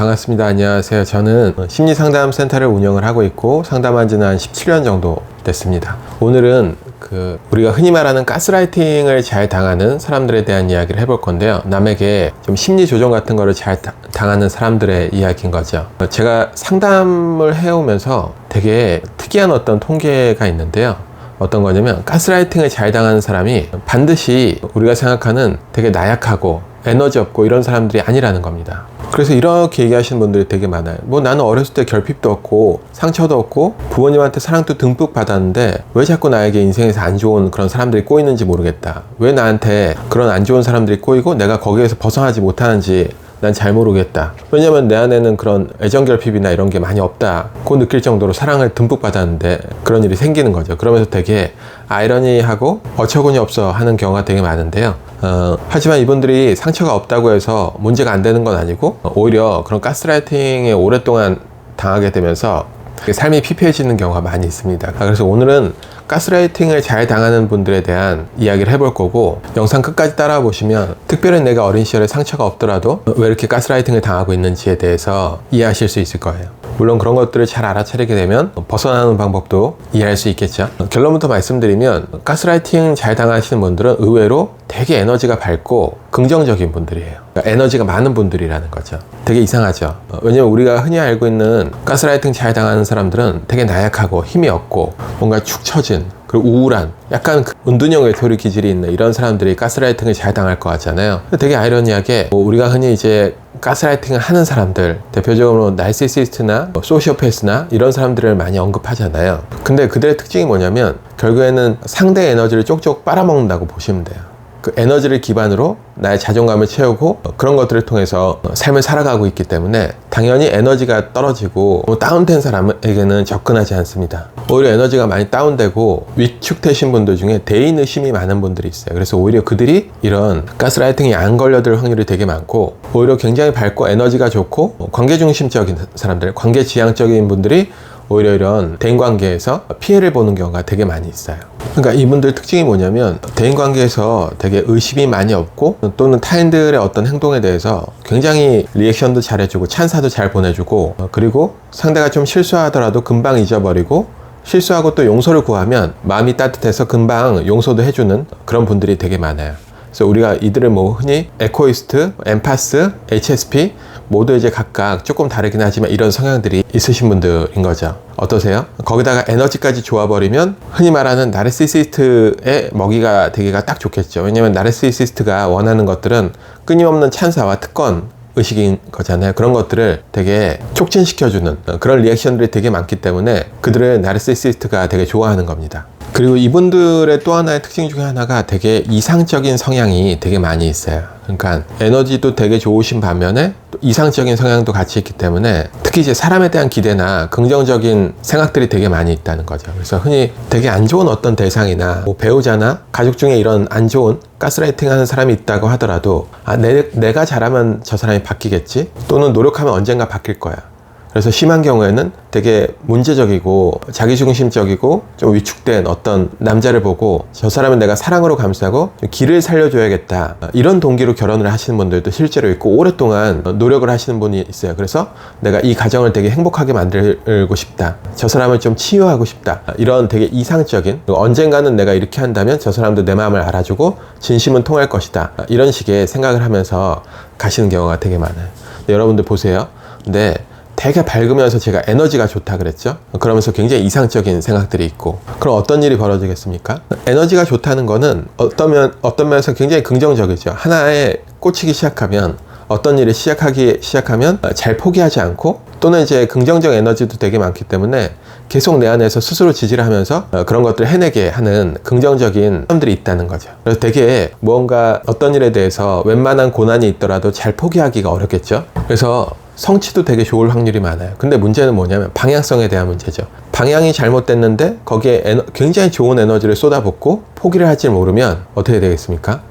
반갑습니다. 안녕하세요. 저는 심리상담센터를 운영을 하고 있고 상담한 지는 한 17년 정도 됐습니다. 오늘은 그 우리가 흔히 말하는 가스라이팅을 잘 당하는 사람들에 대한 이야기를 해볼 건데요. 남에게 좀 심리 조정 같은 거를 잘 다- 당하는 사람들의 이야기인 거죠. 제가 상담을 해오면서 되게 특이한 어떤 통계가 있는데요. 어떤 거냐면 가스라이팅을 잘 당하는 사람이 반드시 우리가 생각하는 되게 나약하고 에너지 없고 이런 사람들이 아니라는 겁니다. 그래서 이렇게 얘기하시는 분들이 되게 많아요. 뭐 나는 어렸을 때 결핍도 없고 상처도 없고 부모님한테 사랑도 듬뿍 받았는데 왜 자꾸 나에게 인생에서 안 좋은 그런 사람들이 꼬이는지 모르겠다. 왜 나한테 그런 안 좋은 사람들이 꼬이고 내가 거기에서 벗어나지 못하는지 난 잘 모르겠다. 왜냐면 내 안에는 그런 애정 결핍이나 이런 게 많이 없다 고 느낄 정도로 사랑을 듬뿍 받았는데 그런 일이 생기는 거죠. 그러면서 되게 아이러니하고 어처구니 없어 하는 경우가 되게 많은데요. 어, 하지만 이분들이 상처가 없다고 해서 문제가 안 되는 건 아니고 오히려 그런 가스라이팅에 오랫동안 당하게 되면서 삶이 피폐해지는 경우가 많이 있습니다. 아, 그래서 오늘은 가스라이팅을 잘 당하는 분들에 대한 이야기를 해볼 거고 영상 끝까지 따라와 보시면 특별히 내가 어린 시절에 상처가 없더라도 왜 이렇게 가스라이팅을 당하고 있는지에 대해서 이해하실 수 있을 거예요. 물론 그런 것들을 잘 알아차리게 되면 벗어나는 방법도 이해할 수 있겠죠. 결론부터 말씀드리면 가스라이팅 잘 당하시는 분들은 의외로 되게 에너지가 밝고 긍정적인 분들이에요. 그러니까 에너지가 많은 분들이라는 거죠. 되게 이상하죠. 어, 왜냐면 우리가 흔히 알고 있는 가스라이팅 잘 당하는 사람들은 되게 나약하고 힘이 없고 뭔가 축 처진 그리고 우울한 약간 그 은둔형 외톨이 기질이 있는 이런 사람들이 가스라이팅을 잘 당할 것 같잖아요. 되게 아이러니하게 뭐 우리가 흔히 이제 가스라이팅을 하는 사람들 대표적으로 나이시시스트나 뭐 소시오패스나 이런 사람들을 많이 언급하잖아요. 근데 그들의 특징이 뭐냐면 결국에는 상대 에너지를 쪽쪽 빨아먹는다고 보시면 돼요. 그 에너지를 기반으로 나의 자존감을 채우고 어, 그런 것들을 통해서 어, 삶을 살아가고 있기 때문에 당연히 에너지가 떨어지고 뭐 다운된 사람에게는 접근하지 않습니다. 오히려 에너지가 많이 다운되고 위축되신 분들 중에 대인 의심이 많은 분들이 있어요. 그래서 오히려 그들이 이런 가스라이팅이 안 걸려들 확률이 되게 많고 오히려 굉장히 밝고 에너지가 좋고 어, 관계 중심적인 사람들, 관계 지향적인 분들이 오히려 이런 대인 관계에서 피해를 보는 경우가 되게 많이 있어요. 그러니까 이분들 특징이 뭐냐면 대인 관계에서 되게 의심이 많이 없고 또는 타인들의 어떤 행동에 대해서 굉장히 리액션도 잘해주고 찬사도 잘 보내주고 어, 그리고 상대가 좀 실수하더라도 금방 잊어버리고 실수하고 또 용서를 구하면 마음이 따뜻해서 금방 용서도 해주는 그런 분들이 되게 많아요. 그래서 우리가 이들을 뭐 흔히 에코이스트, 엠파스, HSP 모두 이제 각각 조금 다르긴 하지만 이런 성향들이 있으신 분들인 거죠. 어떠세요? 거기다가 에너지까지 좋아버리면 흔히 말하는 나르시시스트의 먹이가 되기가 딱 좋겠죠. 왜냐면 나르시시스트가 원하는 것들은 끊임없는 찬사와 특권 의식인 거잖아요. 그런 것들을 되게 촉진시켜주는 그런 리액션들이 되게 많기 때문에 그들을 나르시시스트가 되게 좋아하는 겁니다. 그리고 이분들의 또 하나의 특징 중에 하나가 되게 이상적인 성향이 되게 많이 있어요. 그러니까 에너지도 되게 좋으신 반면에 또 이상적인 성향도 같이 있기 때문에 특히 이제 사람에 대한 기대나 긍정적인 생각들이 되게 많이 있다는 거죠. 그래서 흔히 되게 안 좋은 어떤 대상이나 뭐 배우자나 가족 중에 이런 안 좋은 가스라이팅 하는 사람이 있다고 하더라도 아, 내, 내가 잘하면 저 사람이 바뀌겠지? 또는 노력하면 언젠가 바뀔 거야. 그래서 심한 경우에는 되게 문제적이고 자기중심적이고 좀 위축된 어떤 남자를 보고 저 사람은 내가 사랑으로 감싸고 길을 살려줘야겠다. 이런 동기로 결혼을 하시는 분들도 실제로 있고 오랫동안 노력을 하시는 분이 있어요. 그래서 내가 이 가정을 되게 행복하게 만들고 싶다. 저 사람을 좀 치유하고 싶다. 이런 되게 이상적인 언젠가는 내가 이렇게 한다면 저 사람도 내 마음을 알아주고 진심은 통할 것이다. 이런 식의 생각을 하면서 가시는 경우가 되게 많아요. 여러분들 보세요. 근데 되게 밝으면서 제가 에너지가 좋다 그랬죠? 그러면서 굉장히 이상적인 생각들이 있고 그럼 어떤 일이 벌어지겠습니까? 에너지가 좋다는 거는 어떤 면, 어떤 면에서 굉장히 긍정적이죠. 하나에 꽂히기 시작하면 어떤 일을 시작하기 시작하면 잘 포기하지 않고 또는 이제 긍정적 에너지도 되게 많기 때문에 계속 내 안에서 스스로 지지를 하면서 어, 그런 것들을 해내게 하는 긍정적인 사람들이 있다는 거죠. 그래서 되게 무언가 어떤 일에 대해서 웬만한 고난이 있더라도 잘 포기하기가 어렵겠죠. 그래서 성취도 되게 좋을 확률이 많아요. 근데 문제는 뭐냐면 방향성에 대한 문제죠. 방향이 잘못됐는데 거기에 에너, 굉장히 좋은 에너지를 쏟아붓고 포기를 할지 모르면 어떻게 되겠습니까?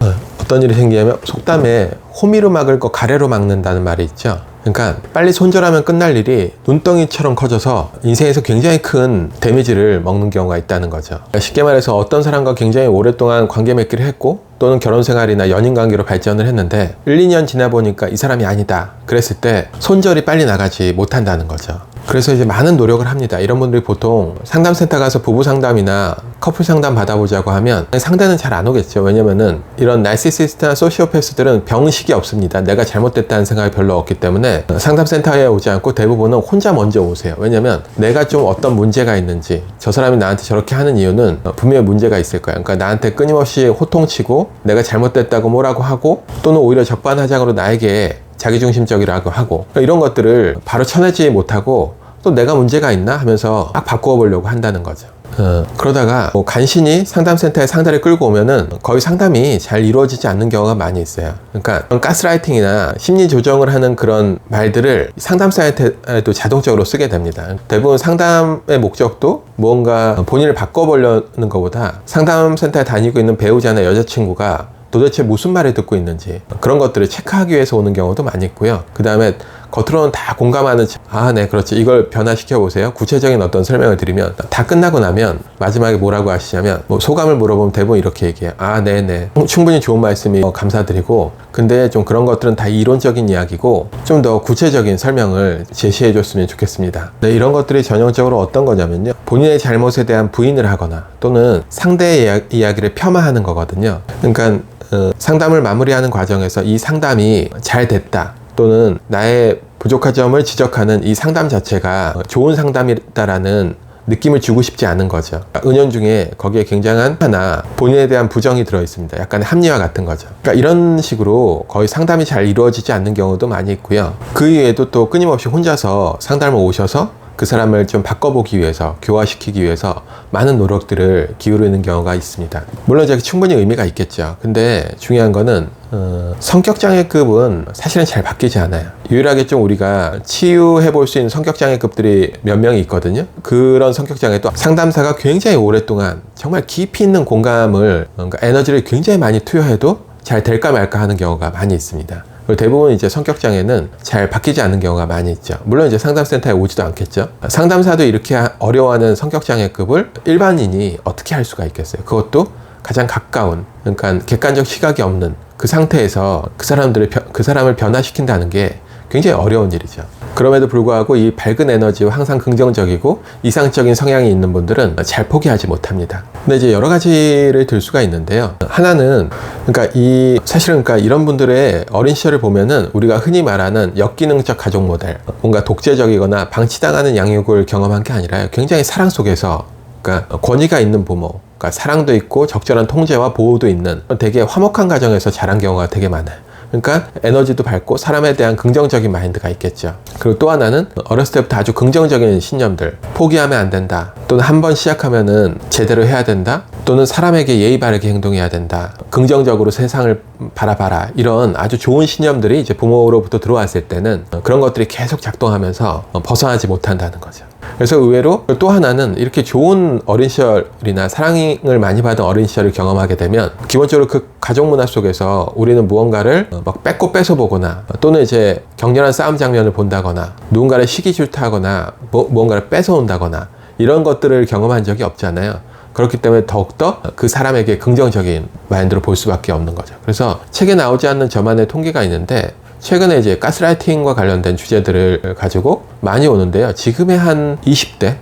어떤 일이 생기냐면 속담에 호미로 막을 거 가래로 막는다는 말이 있죠. 그러니까 빨리 손절하면 끝날 일이 눈덩이처럼 커져서 인생에서 굉장히 큰 데미지를 먹는 경우가 있다는 거죠. 그러니까 쉽게 말해서 어떤 사람과 굉장히 오랫동안 관계 맺기를 했고 또는 결혼 생활이나 연인 관계로 발전을 했는데 1, 2년 지나 보니까 이 사람이 아니다. 그랬을 때 손절이 빨리 나가지 못한다는 거죠. 그래서 이제 많은 노력을 합니다. 이런 분들이 보통 상담센터 가서 부부 상담이나 커플 상담 받아보자고 하면 상대는 잘안 오겠죠. 왜냐면은 이런 나이시시스트나 소시오패스들은 병식이 없습니다. 내가 잘못됐다는 생각이 별로 없기 때문에 상담센터에 오지 않고 대부분은 혼자 먼저 오세요. 왜냐면 내가 좀 어떤 문제가 있는지 저 사람이 나한테 저렇게 하는 이유는 분명히 문제가 있을 거야. 그러니까 나한테 끊임없이 호통치고 내가 잘못됐다고 뭐라고 하고 또는 오히려 적반하장으로 나에게 자기중심적이라고 하고 그러니까 이런 것들을 바로 쳐내지 못하고 또 내가 문제가 있나 하면서 막 바꾸어 보려고 한다는 거죠. 어, 그러다가 뭐 간신히 상담센터에 상대를 끌고 오면은 거의 상담이 잘 이루어지지 않는 경우가 많이 있어요. 그러니까 가스라이팅이나 심리 조정을 하는 그런 말들을 상담 사이트에도 자동적으로 쓰게 됩니다. 대부분 상담의 목적도 뭔가 본인을 바꿔보려는 것보다 상담센터에 다니고 있는 배우자나 여자친구가 도대체 무슨 말을 듣고 있는지 그런 것들을 체크하기 위해서 오는 경우도 많이 있고요. 그 다음에 겉으로는 다 공감하는 아, 네, 그렇지. 이걸 변화시켜 보세요. 구체적인 어떤 설명을 드리면 다 끝나고 나면 마지막에 뭐라고 하시냐면 뭐 소감을 물어보면 대부분 이렇게 얘기해요. 아, 네, 네. 충분히 좋은 말씀이 어, 감사드리고 근데 좀 그런 것들은 다 이론적인 이야기고 좀 더 구체적인 설명을 제시해 줬으면 좋겠습니다. 네, 이런 것들이 전형적으로 어떤 거냐면요. 본인의 잘못에 대한 부인을 하거나 또는 상대의 이야, 기를 폄하하는 거거든요. 그러니까 어, 상담을 마무리하는 과정에서 이 상담이 잘 됐다. 또는 나의 부족한 점을 지적하는 이 상담 자체가 좋은 상담이다라는 느낌을 주고 싶지 않은 거죠. 은연 중에 거기에 굉장한 하나 본인에 대한 부정이 들어 있습니다. 약간 합리화 같은 거죠. 그러니까 이런 식으로 거의 상담이 잘 이루어지지 않는 경우도 많이 있고요. 그 이외에도 또 끊임없이 혼자서 상담을 오셔서 그 사람을 좀 바꿔보기 위해서 교화시키기 위해서 많은 노력들을 기울이는 경우가 있습니다. 물론 이제 충분히 의미가 있겠죠. 근데 중요한 거는 어, 성격 장애급은 사실은 잘 바뀌지 않아요. 유일하게 좀 우리가 치유해 볼 수 있는 성격 장애급들이 몇 명이 있거든요. 그런 성격 장애도 상담사가 굉장히 오랫동안 정말 깊이 있는 공감을, 그러니까 에너지를 굉장히 많이 투여해도 잘 될까 말까 하는 경우가 많이 있습니다. 대부분 이제 성격 장애는 잘 바뀌지 않는 경우가 많이 있죠. 물론 이제 상담센터에 오지도 않겠죠. 상담사도 이렇게 어려워하는 성격 장애급을 일반인이 어떻게 할 수가 있겠어요? 그것도 가장 가까운, 그러니까 객관적 시각이 없는 그 상태에서 그 사람들을 그 사람을 변화시킨다는 게 굉장히 어려운 일이죠. 그럼에도 불구하고 이 밝은 에너지와 항상 긍정적이고 이상적인 성향이 있는 분들은 잘 포기하지 못합니다. 근데 이제 여러 가지를 들 수가 있는데요. 하나는 그러니까 이 사실은 그러니까 이런 분들의 어린 시절을 보면은 우리가 흔히 말하는 역기능적 가족 모델, 뭔가 독재적이거나 방치당하는 양육을 경험한 게 아니라 굉장히 사랑 속에서 그러니까 권위가 있는 부모, 그러니까 사랑도 있고 적절한 통제와 보호도 있는 되게 화목한 가정에서 자란 경우가 되게 많아요. 그러니까 에너지도 밝고 사람에 대한 긍정적인 마인드가 있겠죠. 그리고 또 하나는 어렸을 때부터 아주 긍정적인 신념들. 포기하면 안 된다. 또는 한 번 시작하면은 제대로 해야 된다. 또는 사람에게 예의 바르게 행동해야 된다. 긍정적으로 세상을 바라봐라. 이런 아주 좋은 신념들이 이제 부모로부터 들어왔을 때는 그런 것들이 계속 작동하면서 벗어나지 못한다는 거죠. 그래서 의외로 또 하나는 이렇게 좋은 어린 시절이나 사랑을 많이 받은 어린 시절을 경험하게 되면 기본적으로 그 가족 문화 속에서 우리는 무언가를 막 뺏고 뺏어 보거나 또는 이제 격렬한 싸움 장면을 본다거나 누군가를 시기 질투하거나 뭐, 무언가를 뺏어 온다거나 이런 것들을 경험한 적이 없잖아요. 그렇기 때문에 더욱더 그 사람에게 긍정적인 마인드로 볼 수밖에 없는 거죠. 그래서 책에 나오지 않는 저만의 통계가 있는데 최근에 이제 가스라이팅과 관련된 주제들을 가지고 많이 오는데요. 지금의 한 20대,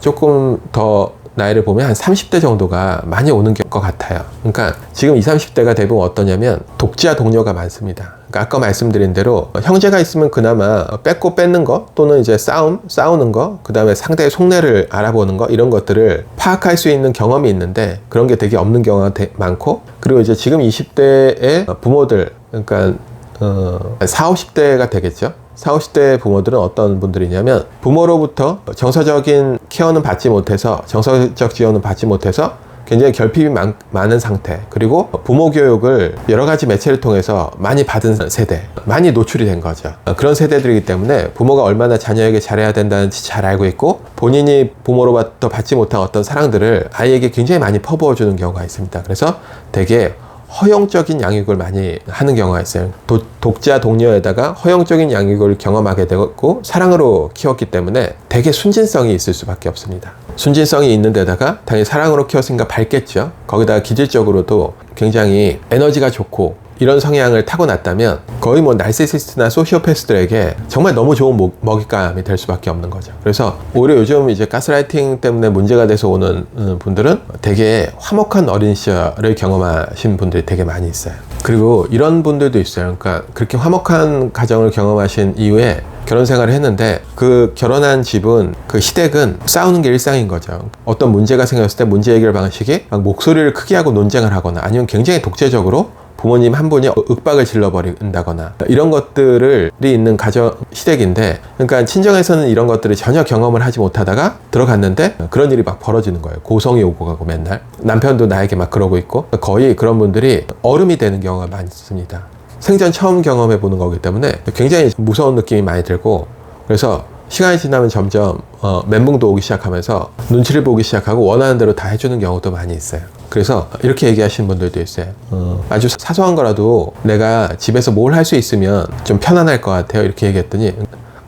조금 더 나이를 보면 한 30대 정도가 많이 오는 것 같아요. 그러니까 지금 20, 30대가 대부분 어떠냐면 독지와 동료가 많습니다. 그러니까 아까 말씀드린 대로 형제가 있으면 그나마 뺏고 뺏는 거 또는 이제 싸움, 싸우는 거, 그 다음에 상대의 속내를 알아보는 거 이런 것들을 파악할 수 있는 경험이 있는데 그런 게 되게 없는 경우가 많고 그리고 이제 지금 20대의 부모들 그러니까 어, 4, 50대가 되겠죠. 4, 50대 부모들은 어떤 분들이냐면 부모로부터 정서적인 케어는 받지 못해서 정서적 지원은 받지 못해서 굉장히 결핍이 많, 많은 상태. 그리고 부모 교육을 여러 가지 매체를 통해서 많이 받은 세대 많이 노출이 된 거죠. 그런 세대들이기 때문에 부모가 얼마나 자녀에게 잘해야 된다는지 잘 알고 있고 본인이 부모로부터 받지 못한 어떤 사랑들을 아이에게 굉장히 많이 퍼부어 주는 경우가 있습니다. 그래서 되게 허용적인 양육을 많이 하는 경우가 있어요. 도, 독자 동료에다가 허용적인 양육을 경험하게 되고 사랑으로 키웠기 때문에 되게 순진성이 있을 수밖에 없습니다. 순진성이 있는 데다가 당연히 사랑으로 키웠으니까 밝겠죠. 거기다가 기질적으로도 굉장히 에너지가 좋고 이런 성향을 타고났다면 거의 뭐 날시시스트나 소시오패스들에게 정말 너무 좋은 모- 먹잇감이 될 수밖에 없는 거죠. 그래서 오히려 요즘 이제 가스라이팅 때문에 문제가 돼서 오는 음, 분들은 되게 화목한 어린 시절을 경험하신 분들이 되게 많이 있어요. 그리고 이런 분들도 있어요. 그러니까 그렇게 화목한 가정을 경험하신 이후에 결혼 생활을 했는데 그 결혼한 집은 그 시댁은 싸우는 게 일상인 거죠. 어떤 문제가 생겼을 때 문제 해결 방식이 막 목소리를 크게 하고 논쟁을 하거나 아니면 굉장히 독재적으로 부모님 한 분이 윽박을 질러버린다거나 이런 것들이 있는 가정 시댁인데 그러니까 친정에서는 이런 것들을 전혀 경험을 하지 못하다가 들어갔는데 그런 일이 막 벌어지는 거예요. 고성이 오고 가고 맨날. 남편도 나에게 막 그러고 있고 거의 그런 분들이 얼음이 되는 경우가 많습니다. 생전 처음 경험해 보는 거기 때문에 굉장히 무서운 느낌이 많이 들고 그래서 시간이 지나면 점점 어, 멘붕도 오기 시작하면서 눈치를 보기 시작하고 원하는 대로 다 해주는 경우도 많이 있어요. 그래서 이렇게 얘기하시는 분들도 있어요. 어, 아주 사소한 거라도 내가 집에서 뭘 할 수 있으면 좀 편안할 것 같아요. 이렇게 얘기했더니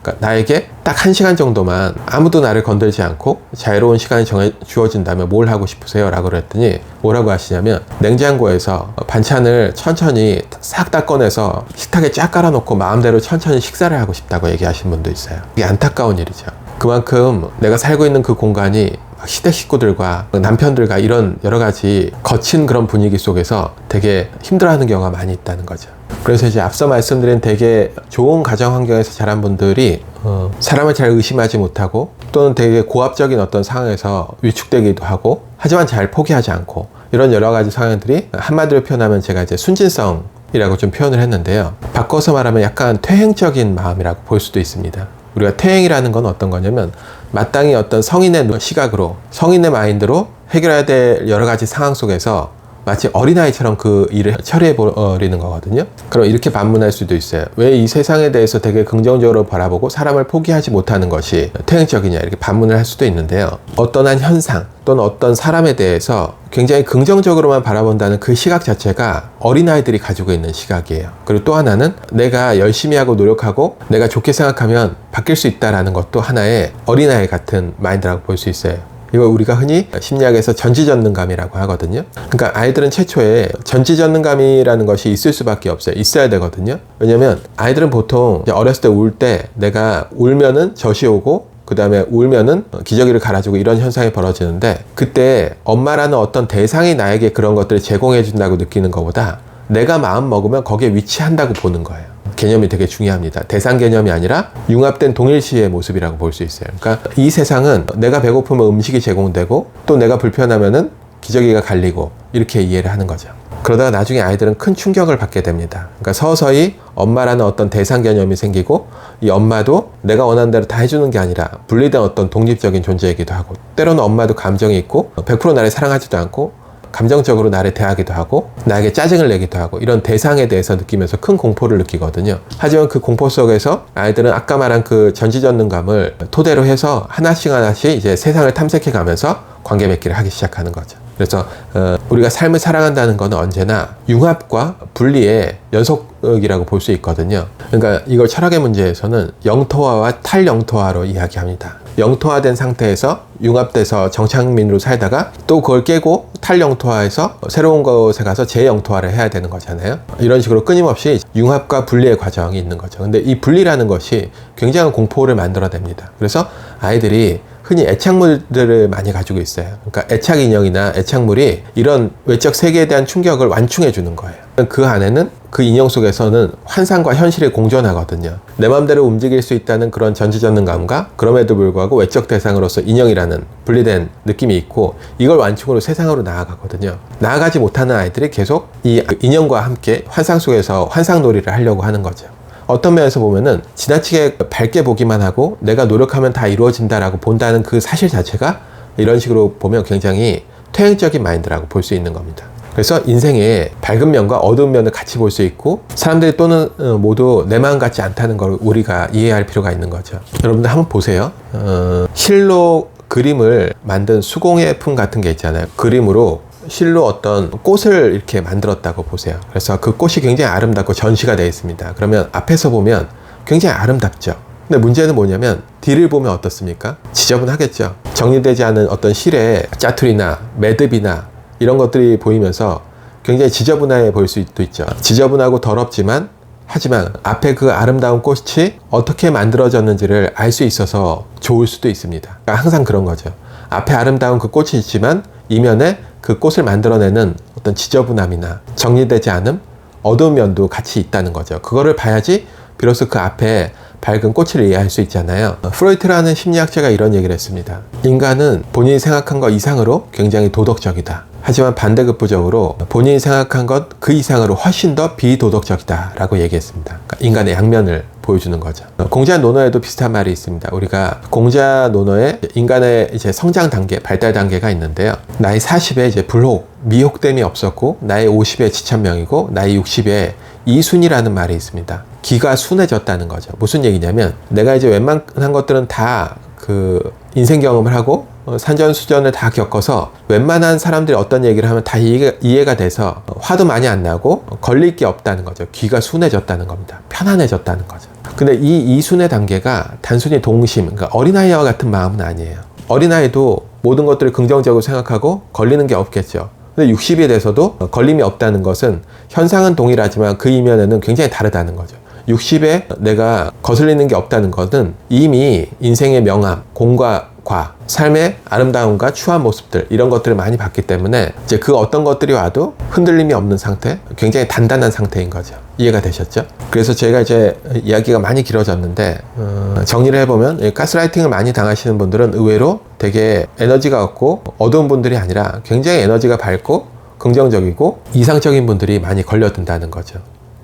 그러니까 나에게 딱 한 시간 정도만 아무도 나를 건들지 않고 자유로운 시간이 정해 주어진다면 뭘 하고 싶으세요? 라고 그랬더니 뭐라고 하시냐면 냉장고에서 반찬을 천천히 싹 다 꺼내서 식탁에 쫙 깔아놓고 마음대로 천천히 식사를 하고 싶다고 얘기하시는 분도 있어요. 이게 안타까운 일이죠. 그만큼 내가 살고 있는 그 공간이 막 시댁 식구들과 남편들과 이런 여러 가지 거친 그런 분위기 속에서 되게 힘들어하는 경우가 많이 있다는 거죠. 그래서 이제 앞서 말씀드린 되게 좋은 가정 환경에서 자란 분들이 어, 사람을 잘 의심하지 못하고 또는 되게 고압적인 어떤 상황에서 위축되기도 하고 하지만 잘 포기하지 않고 이런 여러 가지 성향들이 한마디로 표현하면 제가 이제 순진성 이라고 좀 표현을 했는데요. 바꿔서 말하면 약간 퇴행적인 마음이라고 볼 수도 있습니다. 우리가 퇴행이라는 건 어떤 거냐면 마땅히 어떤 성인의 시각으로 성인의 마인드로 해결해야 될 여러 가지 상황 속에서 마치 어린아이처럼 그 일을 처리해 버리는 거거든요. 그럼 이렇게 반문할 수도 있어요. 왜 이 세상에 대해서 되게 긍정적으로 바라보고 사람을 포기하지 못하는 것이 퇴행적이냐 이렇게 반문을 할 수도 있는데요. 어떤 한 현상 또는 어떤 사람에 대해서 굉장히 긍정적으로만 바라본다는 그 시각 자체가 어린아이들이 가지고 있는 시각이에요. 그리고 또 하나는 내가 열심히 하고 노력하고 내가 좋게 생각하면 바뀔 수 있다라는 것도 하나의 어린아이 같은 마인드라고 볼 수 있어요. 이걸 우리가 흔히 심리학에서 전지전능감이라고 하거든요. 그러니까 아이들은 최초에 전지전능감이라는 것이 있을 수밖에 없어요. 있어야 되거든요. 왜냐면 아이들은 보통 어렸을 때 울 때 내가 울면은 젖이 오고 그 다음에 울면은 기저귀를 갈아주고 이런 현상이 벌어지는데 그때 엄마라는 어떤 대상이 나에게 그런 것들을 제공해 준다고 느끼는 것보다 내가 마음 먹으면 거기에 위치한다고 보는 거예요. 개념이 되게 중요합니다. 대상 개념이 아니라 융합된 동일시의 모습이라고 볼 수 있어요. 그러니까 이 세상은 내가 배고프면 음식이 제공되고 또 내가 불편하면은 기저귀가 갈리고 이렇게 이해를 하는 거죠. 그러다가 나중에 아이들은 큰 충격을 받게 됩니다. 그러니까 서서히 엄마라는 어떤 대상 개념이 생기고 이 엄마도 내가 원하는 대로 다 해주는 게 아니라 분리된 어떤 독립적인 존재이기도 하고 때로는 엄마도 감정이 있고 100% 나를 사랑하지도 않고 감정적으로 나를 대하기도 하고 나에게 짜증을 내기도 하고 이런 대상에 대해서 느끼면서 큰 공포를 느끼거든요. 하지만 그 공포 속에서 아이들은 아까 말한 그 전지전능감을 토대로 해서 하나씩 하나씩 이제 세상을 탐색해 가면서 관계 맺기를 하기 시작하는 거죠. 그래서 어, 우리가 삶을 살아간다는 것은 언제나 융합과 분리의 연속이라고 볼 수 있거든요. 그러니까 이걸 철학의 문제에서는 영토화와 탈영토화로 이야기합니다. 영토화된 상태에서 융합돼서 정착민으로 살다가 또 그걸 깨고 탈영토화해서 새로운 곳에 가서 재영토화를 해야 되는 거잖아요. 이런 식으로 끊임없이 융합과 분리의 과정이 있는 거죠. 근데 이 분리라는 것이 굉장한 공포를 만들어냅니다. 그래서 아이들이 흔히 애착물들을 많이 가지고 있어요. 그러니까 애착 인형이나 애착물이 이런 외적 세계에 대한 충격을 완충해 주는 거예요. 그 안에는 그 인형 속에서는 환상과 현실이 공존하거든요. 내 마음대로 움직일 수 있다는 그런 전지전능감과 그럼에도 불구하고 외적 대상으로서 인형이라는 분리된 느낌이 있고 이걸 완충으로 세상으로 나아가거든요. 나아가지 못하는 아이들이 계속 이 인형과 함께 환상 속에서 환상놀이를 하려고 하는 거죠. 어떤 면에서 보면은 지나치게 밝게 보기만 하고 내가 노력하면 다 이루어진다라고 본다는 그 사실 자체가 이런 식으로 보면 굉장히 퇴행적인 마인드라고 볼 수 있는 겁니다. 그래서 인생의 밝은 면과 어두운 면을 같이 볼 수 있고 사람들이 또는 어, 모두 내 마음 같지 않다는 걸 우리가 이해할 필요가 있는 거죠. 여러분들 한번 보세요. 어, 실로 그림을 만든 수공예 품 같은 게 있잖아요. 그림으로 실로 어떤 꽃을 이렇게 만들었다고 보세요. 그래서 그 꽃이 굉장히 아름답고 전시가 되어 있습니다. 그러면 앞에서 보면 굉장히 아름답죠. 근데 문제는 뭐냐면 뒤를 보면 어떻습니까? 지저분하겠죠. 정리되지 않은 어떤 실에 짜투리나 매듭이나 이런 것들이 보이면서 굉장히 지저분해 보일 수도 있죠. 지저분하고 더럽지만 하지만 앞에 그 아름다운 꽃이 어떻게 만들어졌는지를 알 수 있어서 좋을 수도 있습니다. 그러니까 항상 그런 거죠. 앞에 아름다운 그 꽃이 있지만 이면에 그 꽃을 만들어내는 어떤 지저분함이나 정리되지 않음, 어두운 면도 같이 있다는 거죠. 그거를 봐야지 비로소 그 앞에 밝은 꽃을 이해할 수 있잖아요. 프로이트라는 심리학자가 이런 얘기를 했습니다. 인간은 본인이 생각한 것 이상으로 굉장히 도덕적이다. 하지만 반대급부적으로 본인이 생각한 것 그 이상으로 훨씬 더 비도덕적이다 라고 얘기했습니다. 그러니까 인간의 양면을 보여주는 거죠. 공자 논어에도 비슷한 말이 있습니다. 우리가 공자 논어에 인간의 이제 성장 단계, 발달 단계가 있는데요. 나이 40에 이제 불혹, 미혹됨이 없었고, 나이 50에 지천명이고, 나이 60에 이순이라는 말이 있습니다. 기가 순해졌다는 거죠. 무슨 얘기냐면, 내가 이제 웬만한 것들은 다 그 인생 경험을 하고 어, 산전수전을 다 겪어서 웬만한 사람들이 어떤 얘기를 하면 다 이해가, 이해가 돼서 화도 많이 안 나고 걸릴 게 없다는 거죠. 귀가 순해졌다는 겁니다. 편안해졌다는 거죠. 근데 이 이순의 단계가 단순히 동심, 그러니까 어린아이와 같은 마음은 아니에요. 어린아이도 모든 것들을 긍정적으로 생각하고 걸리는 게 없겠죠. 근데 60이 돼서도 걸림이 없다는 것은 현상은 동일하지만 그 이면에는 굉장히 다르다는 거죠. 60에 내가 거슬리는 게 없다는 것은 이미 인생의 명암, 공과 과, 삶의 아름다움과 추한 모습들 이런 것들을 많이 봤기 때문에 이제 그 어떤 것들이 와도 흔들림이 없는 상태, 굉장히 단단한 상태인 거죠. 이해가 되셨죠? 그래서 제가 이제 이야기가 많이 길어졌는데 어, 정리를 해보면 이 가스라이팅을 많이 당하시는 분들은 의외로 되게 에너지가 없고 어두운 분들이 아니라 굉장히 에너지가 밝고 긍정적이고 이상적인 분들이 많이 걸려든다는 거죠.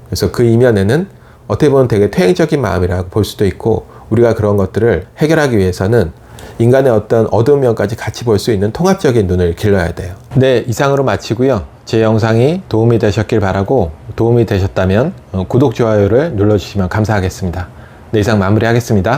그래서 그 이면에는 어떻게 보면 되게 퇴행적인 마음이라고 볼 수도 있고 우리가 그런 것들을 해결하기 위해서는 인간의 어떤 어두운 면까지 같이 볼 수 있는 통합적인 눈을 길러야 돼요. 네, 이상으로 마치고요. 제 영상이 도움이 되셨길 바라고 도움이 되셨다면 어, 구독, 좋아요를 눌러주시면 감사하겠습니다. 네, 이상 마무리하겠습니다.